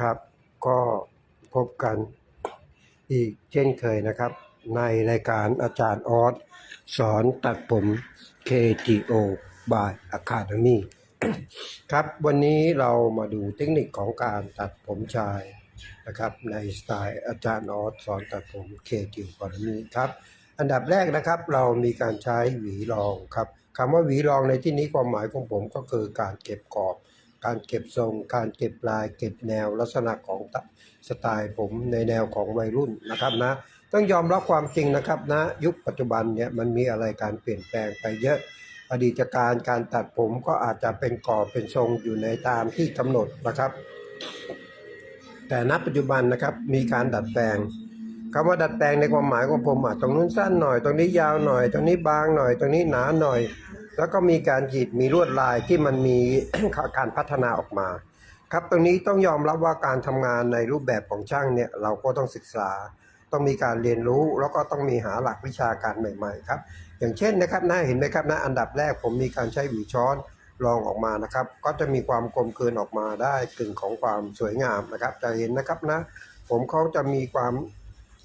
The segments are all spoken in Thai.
ครับ ก็พบกันอีกเช่นเคยนะครับ ในรายการอาจารย์ออสสอนตัดผม KTO by Academy ครับวันนี้เรามาดูเทคนิคของการตัดผมชายนะครับ ในสไตล์อาจารย์ออสสอนตัดผม KTO Academy ครับอันดับแรกนะครับเรามีการใช้หวีรองครับคำว่าหวีรองในที่นี้ความหมายของผมก็คือการเก็บกรอบ การเก็บทรง การเก็บลาย เก็บแนวลักษณะของสไตล์ผมในแนวของวัยรุ่นนะครับนะ ต้องยอมรับความจริงนะครับนะ ยุคปัจจุบันเนี่ยมันมีอะไรการเปลี่ยนแปลงไปเยอะอดีตการการตัดผมก็อาจจะเป็นกรอบเป็นทรงอยู่ในตามที่กำหนดนะครับ แต่ณปัจจุบันนะครับมีการดัดแปลงคำว่าดัดแปลงในความหมายของผมอะตรงนู้นสั้นหน่อย ตรงนี้ยาวหน่อย ตรงนี้บางหน่อย ตรงนี้หนาหน่อย แล้วก็มีการขีดมีลวดลายที่มันมี การพัฒนาออกมา ครับตรงนี้ต้องยอมรับว่าการทำงานในรูปแบบของช่างเนี่ยเราก็ต้องศึกษา ต้องมีการเรียนรู้แล้วก็ต้องมีหาหลักวิชาการใหม่ๆครับอย่างเช่นนะครับนะเห็นไหมครับนะอันดับแรกผมมีการใช้หวีช้อนรองออกมานะครับ ก็จะมีความกลมกลืนออกมาได้กึ่งของความสวยงามนะครับ จะเห็นนะครับนะ ผมเขาจะมีความ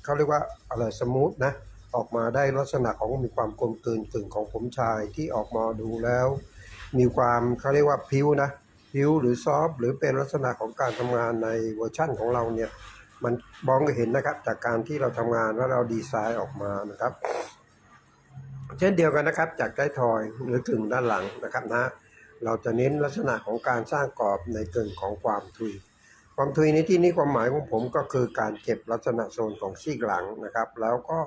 เขาเรียกว่าอะไรสมูทนะ ออกมาได้ลักษณะของมีความกลมกลืนกึ่งของผมชายที่ออกมาดูแล้ว มีความเขาเรียกว่าพิ้วนะพิ้วหรือซอฟหรือเป็นลักษณะของการทำงานในเวอร์ชั่นของเราเนี่ยมันมองเห็นนะครับ จากการที่เราทำงานแล้วเราดีไซน์ออกมานะครับ เช่นเดียวกันนะครับ จากใต้ทอยหรือกึ่งด้านหลังนะครับนะเราจะเน้นลักษณะของการสร้างกรอบในกึ่งของความทุย ความทุยในที่นี้ความหมายของผมก็คือการเก็บลักษณะโซนของซีกหลังนะครับ แล้วก็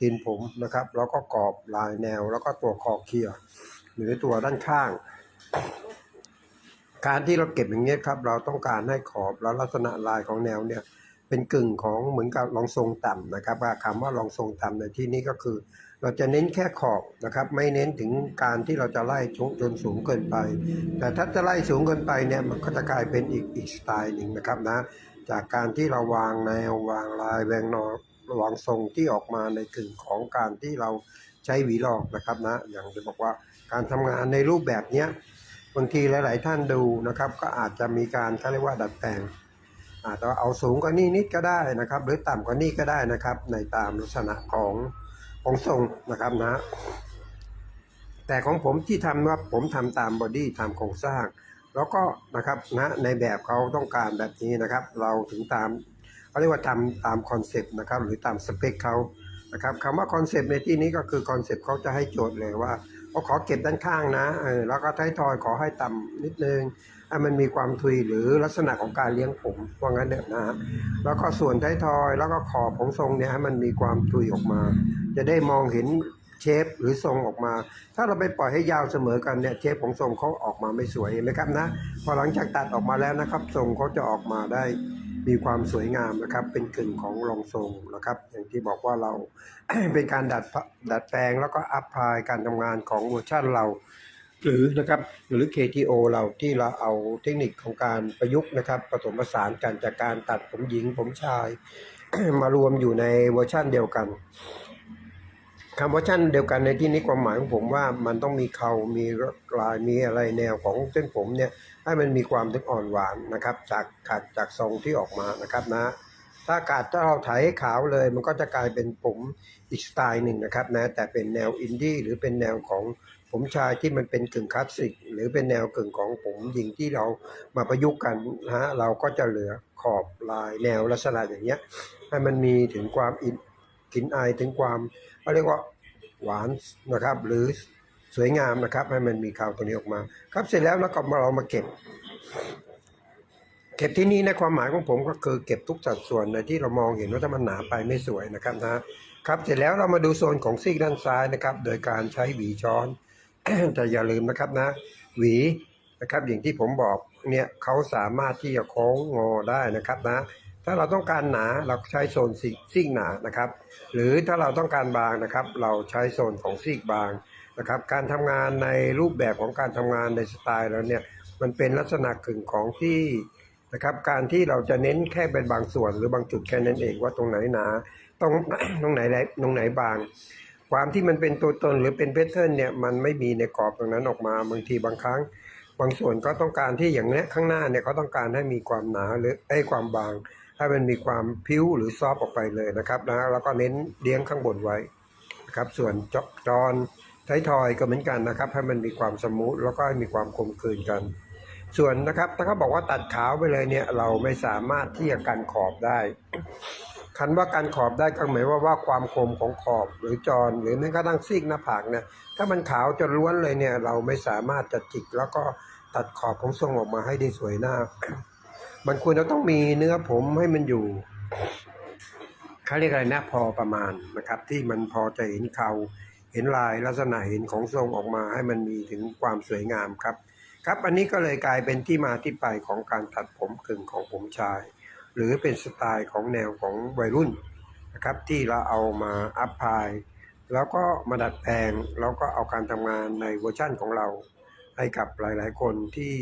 ตีนผมนะครับ แล้วก็กรอบลายแนว แล้วก็ตัวคอเคียร์หรือตัวด้านข้าง การที่เราเก็บอย่างเงี้ยครับ เราต้องการให้ขอบและลักษณะลายของแนวเนี่ย เป็นกึ่งของเหมือนกับรองทรงต่ำนะครับว่าคำว่ารองทรงต่ำในที่นี้ก็คือ เราจะเน้นแค่ขอบนะครับ ไม่เน้นถึงการที่เราจะไล่ชงจนสูงเกินไป แต่ถ้าจะไล่สูงเกินไปเนี่ยมันก็จะกลายเป็นอีกอีกสไตล์หนึ่งนะครับนะ จากการที่เราวางแนววางลายแวงนอ วางทรงที่ออกมาในกึ่งของการที่เราใช้หวีลอกนะครับนะอย่างจะบอกว่าการทำงานในรูปแบบเนี้ยบางทีหลาย ๆ ท่านดูนะครับ ก็อาจจะมีการเขาเรียกว่าดัดแปลงอาจจะเอาสูงกว่านี้นิดก็ได้นะครับ หรือต่ำกว่านี้ก็ได้นะครับ ในตามลักษณะของของทรงนะครับนะ แต่ของผมที่ทำว่าผมทำตามบอดี้ตามโครงสร้าง แล้วก็นะครับนะในแบบเขาต้องการแบบนี้นะครับ เราถึงตาม เขาเรียกว่าทำตามคอนเซปต์นะครับหรือตามสเปคเขานะครับคำว่าคอนเซปต์ในที่นี้ก็คือคอนเซปต์เขาจะให้โจทย์เลยว่าเขาขอเก็บด้านข้างนะเออแล้วก็ท้ายทอยขอให้ต่ำนิดนึงให้มันมีความทุยหรือลักษณะของการเลี้ยงผมว่างั้นเนี่ยนะฮะแล้วก็ส่วนท้ายทอยแล้วก็ขอบของทรงเนี่ยให้มันมีความทุยออกมา จะได้มองเห็นเชฟหรือทรงออกมา ถ้าเราไปปล่อยให้ยาวเสมอกันเนี่ยเชฟของทรงเขาออกมาไม่สวยเห็นไหมครับนะพอหลังจากตัดออกมาแล้วนะครับทรงเขาจะออกมาได้ มีความสวยงามนะครับ เป็นกึ่งของรองทรงนะครับ อย่างที่บอกว่าเรา เป็นการดัดดัดแปลงแล้วก็อัพพลายการทำงานของเวอร์ชันเรา หรือนะครับหรือ KTO เราที่เราเอาเทคนิคของการประยุกต์นะครับผสมผสานกันจากการตัดผมหญิงผมชาย มารวมอยู่ในเวอร์ชันเดียวกันคำเวอร์ชันเดียวกันในที่นี้ความหมายของผมว่ามันต้องมีเขามีลายมีอะไรแนวของเส้นผมเนี่ย ให้มันมีความถึงอ่อนหวานนะครับจากขาดจากทรงที่ออกมานะครับนะ ถ้ากาดถ้าเราไถขาวเลย มันก็จะกลายเป็นผมอีกสไตล์หนึ่งนะครับนะแต่เป็นแนวอินดี้หรือเป็นแนวของผมชายที่มันเป็นกึ่งคลาสสิกหรือเป็นแนวกึ่งของผมหญิงที่เรามาประยุกต์กันนะฮะเราก็จะเหลือขอบลายแนวลักษณะอย่างเงี้ยให้มันมีถึงความอินกลิ่นอายถึงความเขาเรียกว่าหวานนะครับหรือ สวยงามนะครับ ให้มันมีข่าวตัวนี้ออกมา ครับเสร็จแล้วแล้วก็มาเรามาเก็บ เก็บที่นี่ในความหมายของผมก็คือเก็บทุกสัดส่วนในที่เรามองเห็นว่าถ้ามันหนาไปไม่สวยนะครับนะครับ เสร็จแล้วเรามาดูโซนของซีกด้านซ้ายนะครับ โดยการใช้หวีช้อนแต่อย่าลืมนะครับนะ หวีนะครับ อย่างที่ผมบอกเนี่ยเขาสามารถที่จะโค้งงอได้นะครับนะถ้าเราต้องการหนาเราใช้โซนซีกซีกหนานะครับ หรือถ้าเราต้องการบางนะครับ เราใช้โซนของซีกบาง นะครับการทำงานในรูปแบบของการทำงานในสไตล์แล้วเนี่ยมันเป็นลักษณะกึ่งของที่นะครับการที่เราจะเน้นแค่เป็นบางส่วนหรือบางจุดแค่นั้นเองว่าตรงไหนหนาตรงตรงไหนได้ตรงไหนบาง ความที่มันเป็นตัวตนหรือเป็นแพทเทิร์นเนี่ยมันไม่มีในกรอบตรงนั้นออกมาบางทีบางครั้ง บางส่วนก็ต้องการที่อย่างเนี้ยข้างหน้าเนี่ยเขาต้องการให้มีความหนาหรือไอ้ความบางให้มันมีความพิ้วหรือซอฟออกไปเลยนะครับนะแล้วก็เน้นเลี้ยงข้างบนไว้นะครับส่วนจจอน ไทยทอยก็เหมือนกันนะครับ ให้มันมีความสมูทแล้วก็ให้มีความคมคืนกัน ส่วนนะครับถ้าเขาบอกว่าตัดขาวไปเลยเนี่ยเราไม่สามารถที่จะกันขอบได้คันว่ากันขอบได้ก็หมายว่าว่าความคมของขอบหรือจอนหรือแม้กระทั่งซีกหน้าผากเนี่ยถ้ามันขาวจนล้วนเลยเนี่ย เราไม่สามารถจะจิกแล้วก็ตัดขอบของทรงออกมาให้ได้สวยหน้า มันควรจะต้องมีเนื้อผมให้มันอยู่เขาเรียกอะไรนะพอประมาณนะครับ ที่มันพอจะเห็นเขา เห็นลายลักษณะเห็นของทรงออกมาให้มันมีถึงความสวยงามครับ ครับอันนี้ก็เลยกลายเป็นที่มาที่ไปของการตัดผมกึ่งของผมชาย หรือเป็นสไตล์ของแนวของวัยรุ่นนะครับที่เราเอามาอัพพายแล้วก็มาดัดแปลงแล้วก็เอาการทำงานในเวอร์ชั่นของเรา ให้กับหลาย ๆ คนที่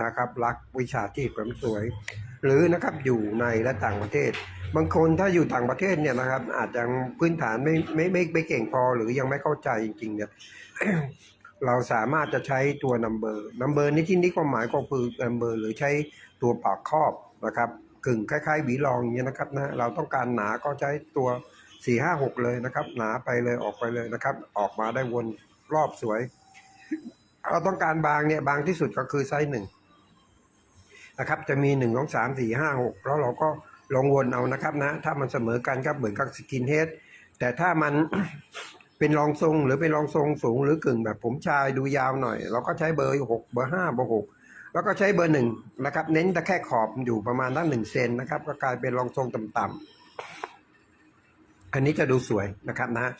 นะครับรักวิชาที่เสริมสวย หรือนะครับอยู่ในและต่างประเทศ บางคนถ้าอยู่ต่างประเทศเนี่ยนะครับ อาจจะพื้นฐานไม่ไม่ไม่ไม่เก่งพอหรือยังไม่เข้าใจจริง ๆ เนี่ย เราสามารถจะใช้ตัวนัมเบอร์นัมเบอร์ในที่นี้ความหมายก็คือนัมเบอร์หรือใช้ตัวปากครอบนะครับกึ่งคล้ายๆหวีรองอย่างเงี้ยนะครับนะเราต้องการหนาก็ใช้ตัว4 5 6เลยนะครับ หนาไปเลยออกไปเลยนะครับ ออกมาได้วนรอบสวย เราต้องการบางเนี่ยบางที่สุดก็คือไซส์หนึ่งนะครับ จะมีหนึ่งสองสามสี่ห้าหกแล้วเราก็ ลองวนเอานะครับนะ ถ้ามันเสมอกันก็เหมือนกับสกินเฮดแต่ถ้ามันเป็นรองทรงหรือเป็นรองทรงสูง หรือกึ่งแบบผมชายดูยาวหน่อย เราก็ใช้เบอร์หกเบอร์ห้าเบอร์หกแล้วก็ใช้เบอร์หนึ่งนะครับ เน้นแต่แค่ขอบอยู่ประมาณตั้งหนึ่งเซนนะครับ ก็กลายเป็นรองทรงต่ำๆอันนี้จะดูสวยนะครับนะ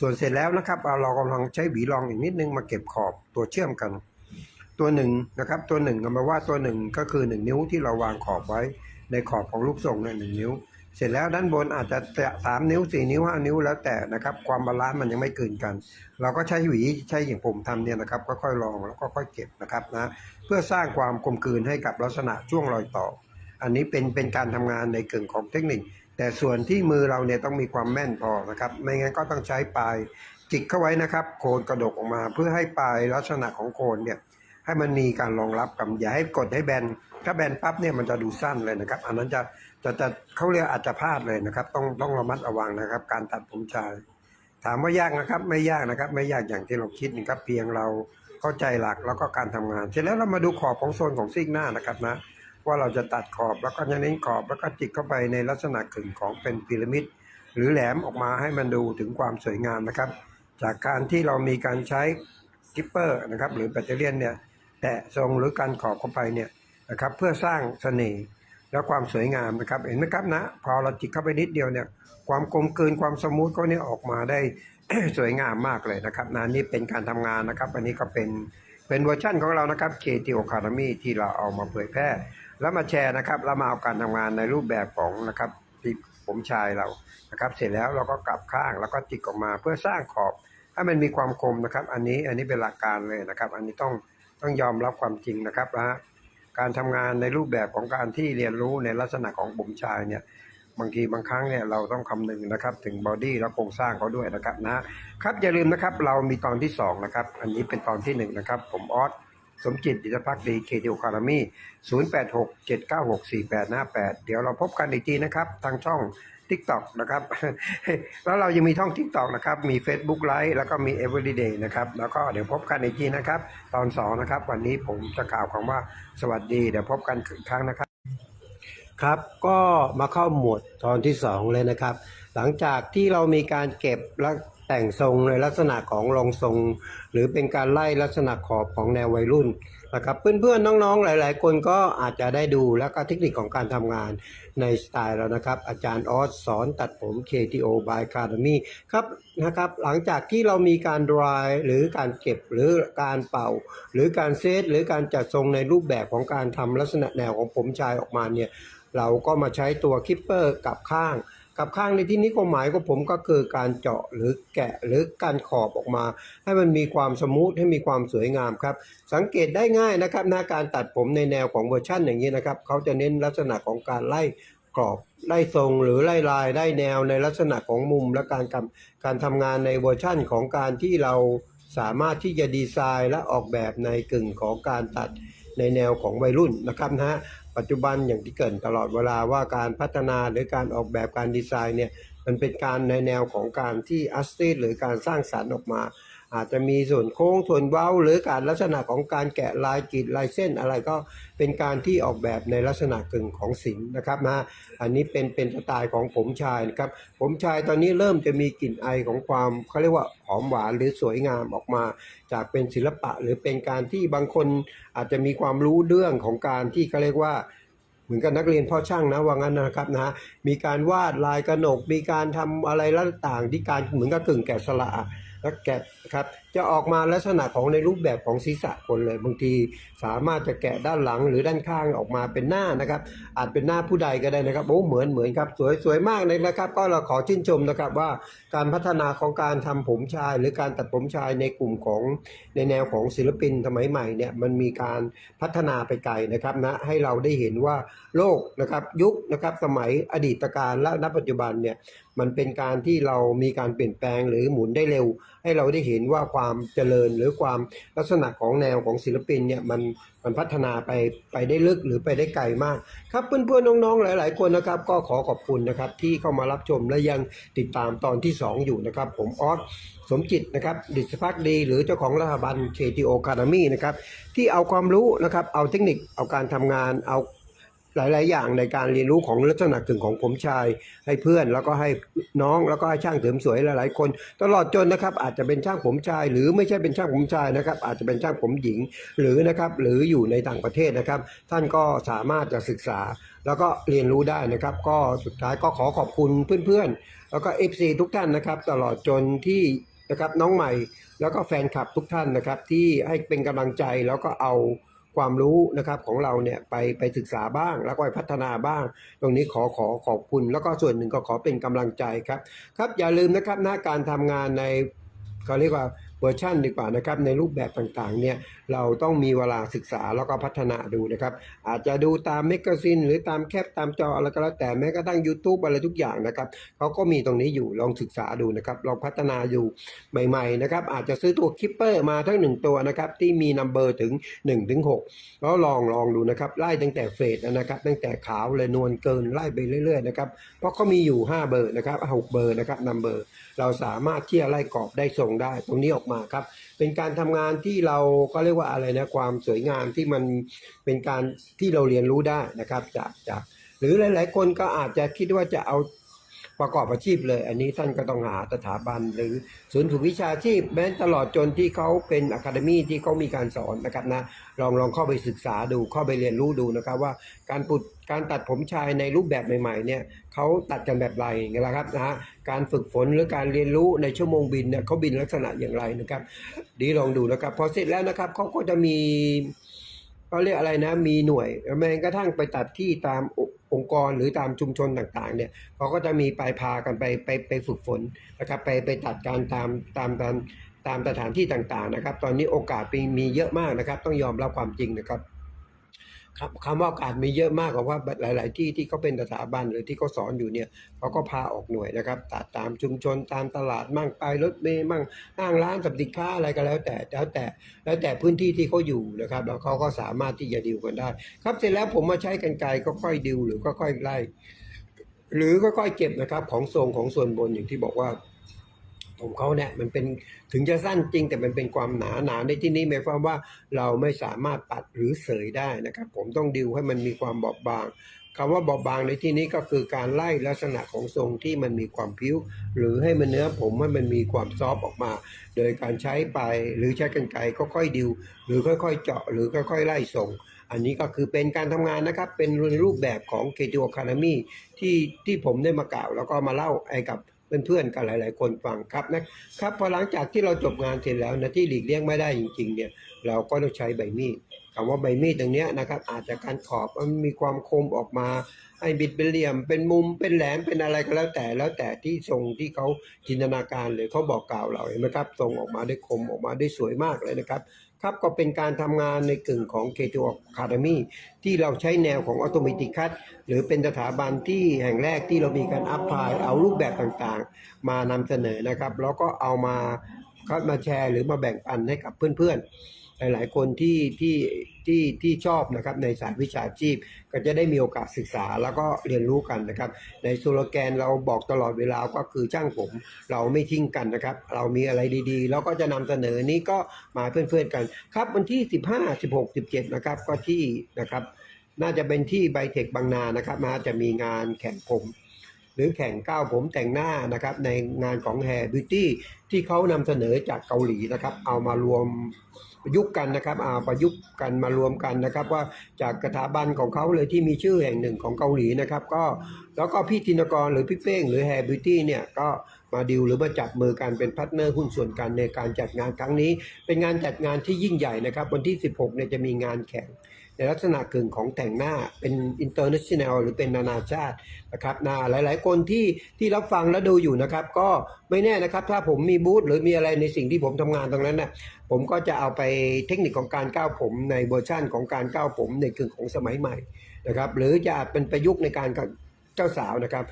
ส่วนเสร็จแล้วนะครับเรากำลังใช้หวีรองอีกนิดนึงมาเก็บขอบตัวเชื่อมกัน ตัวหนึ่งนะครับ ตัวหนึ่งก็หมายว่าตัวหนึ่งก็คือหนึ่งนิ้วที่เราวางขอบไว้ ในขอบของรูปทรงเนี่ยหนึ่งนิ้ว เสร็จแล้วด้านบนอาจจะสามนิ้วสี่นิ้วห้านิ้วแล้วแต่นะครับ ความบาลานซ์มันยังไม่เกินกัน เราก็ใช้หวีใช้อย่างผมทำเนี่ยนะครับค่อยๆลองแล้วก็ค่อยเก็บนะครับนะเพื่อสร้างความกลมกลืนให้กับลักษณะช่วงรอยต่อ อันนี้เป็นเป็นการทำงานในเกิงของเทคนิค แต่ส่วนที่มือเราเนี่ยต้องมีความแม่นพอนะครับไม่งั้นก็ต้องใช้ปลายจิกเข้าไว้นะครับ โคนกระดกออกมาเพื่อให้ปลายลักษณะของโคนเนี่ย ให้มันมีการรองรับกับอย่าให้กดให้แบนถ้าแบนปั๊บเนี่ยมันจะดูสั้นเลยนะครับ อันนั้นจะจะจะเขาเรียกอาจจะพลาดเลยนะครับ ต้องต้องระมัดระวังนะครับ การตัดผมชาย ถามว่ายากนะครับ ไม่ยากนะครับ ไม่ยากอย่างที่เราคิดนะครับ เพียงเราเข้าใจหลักแล้วก็การทำงาน เสร็จแล้วเรามาดูขอบของโซนของซีกหน้านะครับนะ ว่าเราจะตัดขอบแล้วก็จะเน้นขอบแล้วก็จิกเข้าไปในลักษณะกึ่งของเป็นพีระมิดหรือแหลมออกมาให้มันดูถึงความสวยงามนะครับ จากการที่เรามีการใช้กิปเปอร์นะครับ หรือแบตเตอรี่ยนเนี่ย แตะทรงหรือการขอบเข้าไปเนี่ยนะครับเพื่อสร้างเสน่ห์และความสวยงามนะครับเห็นไหมครับนะ พอเราจิกเข้าไปนิดเดียวเนี่ยความกลมกลืนความสมูทก็เนี่ยออกมาได้สวยงามมากเลยนะครับนะนี่เป็นการทำงานนะครับ อันนี้ก็เป็นเป็นเวอร์ชั่นของเรานะครับ KT Academy ที่เราเอามาเผยแพร่ แล้วมาแชร์นะครับแล้วมาเอาการทำงานในรูปแบบของนะครับที่ผมชายเรานะครับ เสร็จแล้วเราก็กลับข้างแล้วก็จิกออกมาเพื่อสร้างขอบให้มันมีความคมนะครับ อันนี้อันนี้เป็นหลักการเลยนะครับ อันนี้ต้อง ต้องยอมรับความจริงนะครับนะการทำงานในรูปแบบของการที่เรียนรู้ในลักษณะของผมชายเนี่ยบางทีบางครั้งเนี่ยเราต้องคำนึงนะครับ ถึงบอดี้และโครงสร้างเขาด้วยนะครับนะครับอย่าลืมนะครับเรามีตอนที่สองนะครับ อันนี้เป็นตอนที่หนึ่งนะครับ ผมออสสมจิตดิจพักดีเคทีโอคารามี086 796 4858เดี๋ยวเราพบกันอีกทีนะครับ ทางช่อง ทิกตอกนะครับ แล้วเรายังมีท่องทิกตอกนะครับ มี Facebook Live แล้วก็มี Everyday นะครับ แล้วก็เดี๋ยวพบกันอีกทีนะครับ ตอนสองนะครับ วันนี้ผมจะกล่าวคำว่าสวัสดี เดี๋ยวพบกันอีกครั้งนะครับ ครับ ก็มาเข้าหมวดตอนที่สองเลยนะครับ หลังจากที่เรามีการเก็บและ แต่งทรงในลักษณะของรองทรง หรือเป็นการไล่ลักษณะขอบของแนววัยรุ่นนะครับเพื่อนๆน้องๆหลาย ๆ คนก็อาจจะได้ดูแล้วก็เทคนิคของการทำงานในสไตล์แล้วนะครับ อาจารย์ออสสอนตัดผม KTO by Academy ครับนะครับหลังจากที่เรามีการ dry หรือการเก็บหรือการเป่า หรือการเซตหรือการจัดทรงในรูปแบบของการทำลักษณะแนวของผมชายออกมาเนี่ยเราก็มาใช้ตัวคิปเปอร์กับข้าง กับข้างในที่นี้ความหมายของผมก็คือการเจาะหรือแกะหรือการขอบออกมา ให้มันมีความสมูทให้มีความสวยงามครับ สังเกตได้ง่ายนะครับหน้าการตัดผมในแนวของเวอร์ชั่นอย่างนี้นะครับเขาจะเน้นลักษณะของการไล่กรอบไล่ทรงหรือไล่ลายได้แนวในลักษณะของมุมและการกำการทำงานในเวอร์ชั่นของการที่เราสามารถที่จะดีไซน์และออกแบบในกึ่งของการตัดในแนวของวัยรุ่นนะครับนะฮะ ปัจจุบันอย่างที่เกิดตลอดเวลาว่าการพัฒนาหรือการออกแบบการดีไซน์เนี่ยมันเป็นการในแนวของการที่อัสติหรือการสร้างสรรค์ออกมา อาจจะมีส่วนโค้งส่วนเว้าหรือการลักษณะของการแกะลายกรีดลายเส้นอะไรก็เป็นการที่ออกแบบในลักษณะกึ่งของศิลป์นะครับนะอันนี้เป็นเป็นสไตล์ของผมชายนะครับ ผมชายตอนนี้เริ่มจะมีกลิ่นไอของความเขาเรียกว่าหอมหวานหรือสวยงามออกมา จากเป็นศิลปะ หรือเป็นการที่บางคนอาจจะมีความรู้เรื่องของการที่เขาเรียกว่าเหมือนกับนักเรียนพ่อช่างนะว่างั้นนะครับนะมีการวาดลายกระหนก มีการทำอะไรต่างๆที่การเหมือนกับกึ่งแกะสลักอะ แล้วแกะครับ จะออกมาลักษณะของในรูปแบบของศีรษะคนเลย บางทีสามารถจะแกะด้านหลังหรือด้านข้างออกมาเป็นหน้านะครับ อาจเป็นหน้าผู้ใดก็ได้นะครับโอ้เหมือนเหมือนครับสวยสวยมากเลยนะครับ ก็เราขอชื่นชมนะครับว่าการพัฒนาของการทำผมชาย หรือการตัดผมชายในกลุ่มของในแนวของศิลปินสมัยใหม่เนี่ยมันมีการพัฒนาไปไกลนะครับนะให้เราได้เห็นว่าโลกนะครับยุคนะครับสมัยอดีตการและณปัจจุบันเนี่ยมันเป็นการที่เรามีการเปลี่ยนแปลงหรือหมุนได้เร็ว ให้เราได้เห็นว่าความเจริญหรือความลักษณะของแนวของศิลปินเนี่ยมันมันพัฒนาไปไปได้ลึกหรือไปได้ไกลมาก ครับเพื่อนๆน้องๆหลาย ๆ คนนะครับ ก็ขอขอบคุณนะครับที่เข้ามารับชมและยังติดตามตอนที่ 2 อยู่นะครับ ผมออสสมจิตนะครับดิษพักดี หรือเจ้าของรัฐบาล KTO Academy นะครับที่เอาความรู้นะครับเอาเทคนิคเอาการทำงานเอา หลาย ๆ อย่างในการเรียนรู้ของลักษณะกึ่งของผมชาย ให้เพื่อนแล้วก็ให้น้องแล้วก็ให้ช่างเสริมสวยหลาย ๆ คน ตลอดจนนะครับ อาจจะเป็นช่างผมชาย หรือไม่ใช่เป็นช่างผมชายนะครับ อาจจะเป็นช่างผมหญิง หรือนะครับหรืออยู่ในต่างประเทศนะครับ ท่านก็สามารถจะศึกษาแล้วก็เรียนรู้ได้นะครับ ก็สุดท้ายก็ขอขอบคุณเพื่อน ๆ แล้วก็ FC ทุกท่านนะครับ ตลอดจนที่นะครับน้องใหม่แล้วก็แฟนคลับทุกท่านนะครับ ที่ให้เป็นกำลังใจแล้วก็เอา ความรู้นะครับของเราเนี่ยไปไปศึกษาบ้าง แล้วก็ไปพัฒนาบ้าง ตรงนี้ขอขอขอบคุณ แล้วก็ส่วนหนึ่งก็ขอเป็นกำลังใจครับ ครับอย่าลืมนะครับหน้าการทำงานในเขาเรียกว่า วอร์ชันดีกว่านะครับในรูปแบบต่างๆเนี่ยเราต้องมีเวลาศึกษาแล้วก็พัฒนาดูนะครับ อาจจะดูตามแมกกาซีนหรือตามแคปตามจออะไรก็แล้วแต่แม้กระทั่ง YouTube อะไรทุกอย่างนะครับเขาก็มีตรงนี้อยู่ลองศึกษาดูนะครับลองพัฒนาอยู่ใหม่ๆนะครับอาจจะซื้อตัวคิปเปอร์มาทั้งหนึ่งตัวนะครับที่มีนัมเบอร์ถึง1ถึง6แล้วลองลองดูนะครับไล่ตั้งแต่เฟสนะครับตั้งแต่ขาวเลยนวลเกินไล่ไปเรื่อยๆนะครับเพราะเขามีอยู่ 5 เบอร์นะครับ6เบอร์นะครับนัมเบอร์ เราสามารถที่จะไล่กรอบได้ทรงได้ ตรงนี้ออกมาครับ เป็นการทำงานที่เราก็เรียกว่าอะไรนะความสวยงามที่มันเป็นการที่เราเรียนรู้ได้นะครับจากจากหรือหลาย ๆ คนก็อาจจะคิดว่าจะเอา ประกอบอาชีพเลย อันนี้ท่านก็ต้องหาสถาบันหรือศูนย์ฝึกวิชาชีพ แม้ตลอดจนที่เขาเป็นอะคาเดมี่ที่เขามีการสอนนะครับนะลองลองเข้าไปศึกษาดูเข้าไปเรียนรู้ดูนะครับว่าการปุดการตัดผมชายในรูปแบบใหม่ๆเนี่ยเขาตัดกันแบบไรไงล่ะครับนะฮะการฝึกฝนหรือการเรียนรู้ในชั่วโมงบินเนี่ยเขาบินลักษณะอย่างไรนะครับดีลองดูนะครับพอเสร็จแล้วนะครับเขาก็จะมี เขาเรียกอะไรนะ มีหน่วยแม้กระทั่งไปตัดที่ตามองค์กรหรือตามชุมชนต่างๆ เนี่ยเขาก็จะมีไปพากันไปไปไปฝึกฝนนะครับ ไปไปตัดการตามตามตามตามสถานที่ต่างๆนะครับ ตอนนี้โอกาสมีมีเยอะมากนะครับ ต้องยอมรับความจริงนะครับ คำว่าโอกาสมีเยอะมากกว่าว่าหลาย ๆ ที่ที่เขาเป็นสถาบันหรือที่เขาสอนอยู่เนี่ยเขาก็พาออกหน่วยนะครับตัดตามชุมชนตามตลาดมั่งไปรถเมย์มั่งห้างร้านสรรพสิค้าอะไรก็แล้วแต่แล้วแต่แล้วแต่พื้นที่ที่เขาอยู่นะครับ แล้วเขาก็สามารถที่จะดิวกันได้ ครับเสร็จแล้วผมมาใช้กันไกลก็ค่อยดิวหรือก็ค่อยไล่หรือก็ค่อยเก็บนะครับของทรงของส่วนบนอย่างที่บอกว่า ผมเขาเนี่ยมันเป็นถึงจะสั้นจริงแต่มันเป็นความหนาหนาในที่นี้หมายความว่าเราไม่สามารถปัดหรือเสยได้นะครับ ผมต้องดิวให้มันมีความบอบบางคำว่าบอบบางในที่นี้ก็คือการไล่ลักษณะของทรงที่มันมีความพิ้วหรือให้มันเนื้อผมให้มันมีความซอฟออกมา โดยการใช้ไปหรือใช้กรรไกรก็ค่อยดิว หรือค่อยๆเจาะหรือค่อยๆไล่ทรงอันนี้ก็คือเป็นการทำงานนะครับ เป็นรูปแบบของ k 2 Academy ที่ที่ผมได้มากล่าว แล้วก็มาเล่าให้กับ เพื่อนๆกันหลาย ๆ คนฟังครับนะครับพอหลังจากที่เราจบงานเสร็จแล้วนะที่หลีกเลี่ยงไม่ได้จริง ๆ เนี่ย เราก็ต้องใช้ใบมีดคำว่าใบมีดตรงเนี้ยนะครับ อาจจะการขอบมันมีความคมออกมา ให้บิดเป็นเหลี่ยมเป็นมุมเป็นแหลมเป็นอะไรก็แล้วแต่แล้วแต่ที่ทรงที่เขาจินตนาการหรือเขาบอกกล่าวเราเห็นไหมครับทรงออกมาได้คมออกมาได้สวยมากเลยนะครับครับก็เป็นการทำงานในกึ่งของ k 2 Academy ที่เราใช้แนวของ Automatic Cut หรือเป็นสถาบันที่แห่งแรกที่เรามีการอัพพลายเอารูปแบบต่างๆ มานำเสนอนะครับ แล้วก็เอามาเขามาแชร์หรือมาแบ่งปันให้กับเพื่อนๆ หลายๆ คนที่ที่ที่ที่ชอบนะครับในสายวิชาชีพ ก็จะได้มีโอกาสศึกษาแล้วก็เรียนรู้กันนะครับ ในสโลแกนเราบอกตลอดเวลาก็คือช่างผมเราไม่ทิ้งกันนะครับ เรามีอะไรดีๆแล้วก็จะนำเสนอนี้ก็มาเพื่อนๆกันครับวันที่ 15 16 17นะครับก็ที่นะครับ น่าจะเป็นที่ไบเทคบางนานะครับมาจะมีงานแข่งผม หรือแข่งก้าวผมแต่งหน้านะครับในงานของ Hair Beauty ที่เขานำเสนอจากเกาหลีนะครับ เอามารวมประยุกต์กันนะครับเอาประยุกต์กันมารวมกันนะครับ ว่าจากสถาบันของเขาเลยที่มีชื่อแห่งหนึ่งของเกาหลีนะครับ ก็แล้วก็พี่ธินกรหรือพี่เป้งหรือ Hair Beauty เนี่ยก็มาดิวหรือมาจับมือกันเป็นพาร์ทเนอร์หุ้นส่วนกันในการจัดงานครั้งนี้ เป็นงานจัดงานที่ยิ่งใหญ่นะครับ วันที่ 16เนี่ยจะมีงานแข่ง ในลักษณะกึ่งของแต่งหน้าเป็น international หรือเป็นนานาชาตินะครับนาหลาย ๆ คนที่ที่รับฟังและดูอยู่นะครับ ก็ไม่แน่นะครับ ถ้าผมมีบูธหรือมีอะไรในสิ่งที่ผมทำงานตรงนั้นน่ะผมก็จะเอาไปเทคนิคของการก้าวผมในเวอร์ชั่นของการก้าวผมในกึ่งของสมัยใหม่นะครับ หรือจะเป็นประยุกต์ในการ เจ้าสาวนะครับ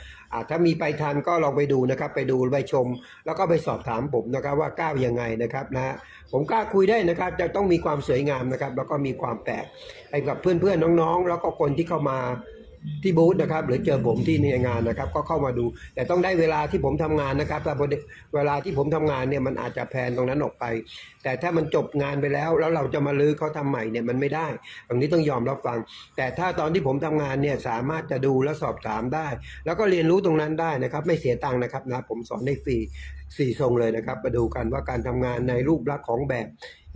ถ้ามีไปทันก็ลองไปดูนะครับ ไปดูไปชม แล้วก็ไปสอบถามผมนะครับว่าก้าวยังไงนะครับนะฮะผมกล้าคุยได้นะครับ จะต้องมีความสวยงามนะครับ แล้วก็มีความแปลกให้กับเพื่อนๆน้องๆ แล้วก็คนที่เข้ามา ที่บูธนะครับหรือเจอผมที่ในงานนะครับ ก็เข้ามาดู แต่ต้องได้เวลาที่ผมทำงานนะครับแต่เวลาที่ผมทำงานเนี่ยมันอาจจะแพนตรงนั้นออกไป แต่ถ้ามันจบงานไปแล้ว แล้วเราจะมาลื้อเขาทำใหม่เนี่ยมันไม่ได้ตรงนี้ต้องยอมรับฟัง แต่ถ้าตอนที่ผมทำงานเนี่ยสามารถจะดูและสอบถามได้ แล้วก็เรียนรู้ตรงนั้นได้นะครับ ไม่เสียตังค์นะครับนะผมสอนได้ฟรีสี่ทรงเลยนะครับ มาดูกันว่าการทำงานในรูปลักษณ์ของแบบ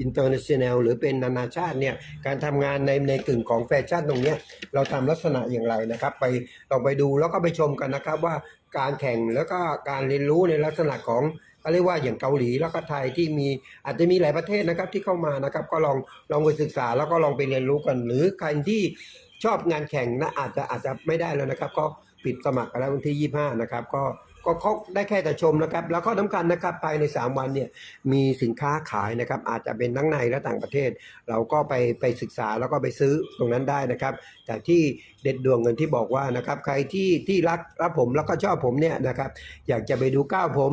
international หรือเป็นนานาชาติเนี่ยการทำงานในในกึ่งของแฟชั่นตรงนี้เราทำลักษณะอย่างไรนะครับ ไปลองไปดูแล้วก็ไปชมกันนะครับว่าการแข่งแล้วก็การเรียนรู้ในลักษณะของเขาเรียกว่าอย่างเกาหลีแล้วก็ไทยที่มีอาจจะมีหลายประเทศนะครับที่เข้ามานะครับ ก็ลองลองไปศึกษาแล้วก็ลองไปเรียนรู้กัน หรือใครที่ชอบงานแข่งนะอาจจะอาจจะไม่ได้แล้วนะครับ ก็ปิดสมัครกันแล้ววันที่ 25 นะครับก็ ก็เขาได้แค่แต่ชมนะครับ แล้วก็สำคัญนะครับภายใน 3 วันเนี่ยมีสินค้าขายนะครับอาจจะเป็นทั้งในและต่างประเทศ เราก็ไปไปศึกษาแล้วก็ไปซื้อตรงนั้นได้นะครับ แต่ที่เด็ดดวงเงินที่บอกว่านะครับใครที่ที่รักรับผมแล้วก็ชอบผมเนี่ยนะครับอยากจะไปดูก้าวผม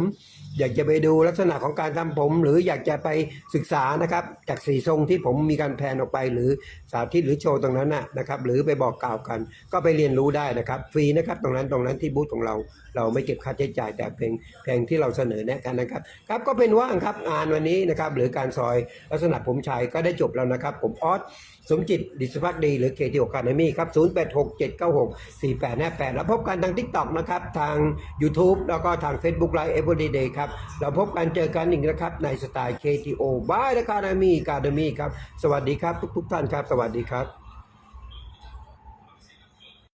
อยากจะไปดูลักษณะของการทำผม หรืออยากจะไปศึกษานะครับจากสีทรงที่ผมมีการแพนออกไป หรือสาธิตหรือโชว์ตรงนั้นนะนะครับหรือไปบอกกล่าวกัน ก็ไปเรียนรู้ได้นะครับ ฟรีนะครับตรงนั้นตรงนั้นที่บูธของเราเราไม่เก็บค่าใช้จ่ายแต่เพียงเพียงที่เราเสนอแนะกันนะครับครับก็เป็นว่างครับงานวันนี้นะครับหรือการซอยลักษณะผมชายก็ได้จบแล้วนะครับ ผมออสสมจิตดิสพักดี หรือเคทีโอคาเนมี่ครับ 0 8 6 7 9 6 4 8 5 8 แล้วพบกันทาง TikTok นะครับ ทาง YouTube แล้วก็ทาง Facebook Live Everyday ครับ เราพบกันเจอกันอีกนะครับ ในสไตล์ KTO by the Academy Academy ครับ สวัสดีครับ ทุกๆท่านครับ สวัสดีครับ